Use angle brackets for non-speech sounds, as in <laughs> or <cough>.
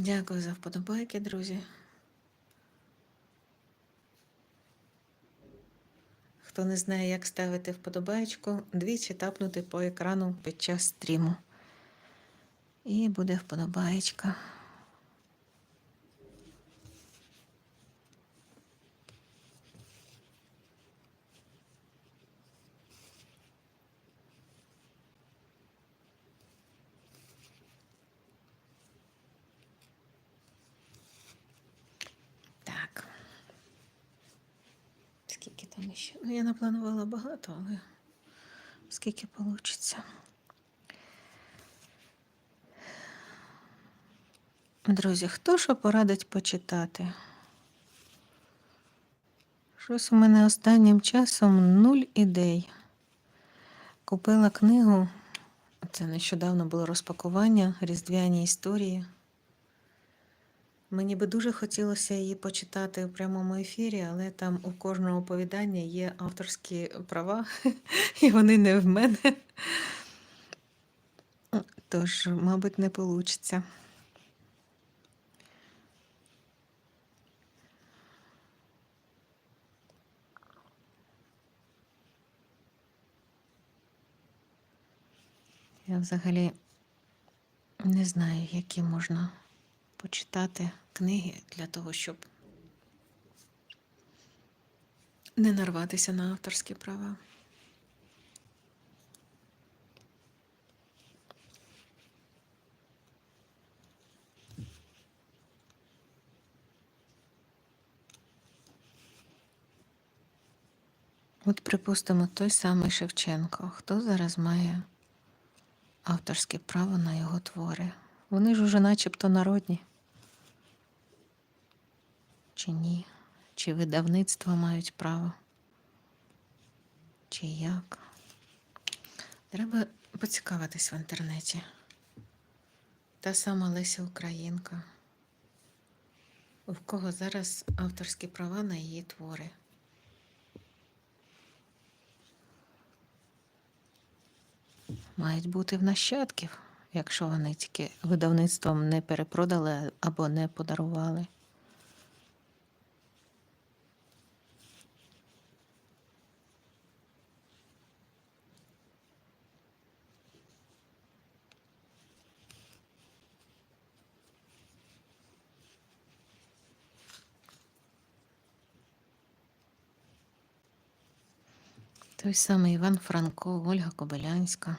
Дякую за вподобайки, друзі. Хто не знає, як ставити вподобайку, двічі тапнути по екрану під час стріму. І буде вподобаєчка. Скільки там ще? Ну, я напланувала багато, але скільки вийде. Друзі, хто що порадить почитати? Щось у мене останнім часом нуль ідей. Купила книгу. Це нещодавно було розпакування Різдвяні історії. Мені би дуже хотілося її почитати у прямому ефірі, але там у кожного оповідання є авторські права, <laughs> і вони не в мене. Тож, мабуть, не вийде. Я взагалі не знаю, які можна почитати книги для того, щоб не нарватися на авторські права. От, припустимо, той самий Шевченко. Хто зараз має авторське право на його твори? Вони ж уже начебто народні. Чи ні? Чи видавництва мають право? Чи як? Треба поцікавитись в інтернеті. Та сама Леся Українка. У кого зараз авторські права на її твори? Мають бути в нащадків, якщо вони тільки видавництвом не перепродали або не подарували. Той самий Іван Франко, Ольга Кобилянська.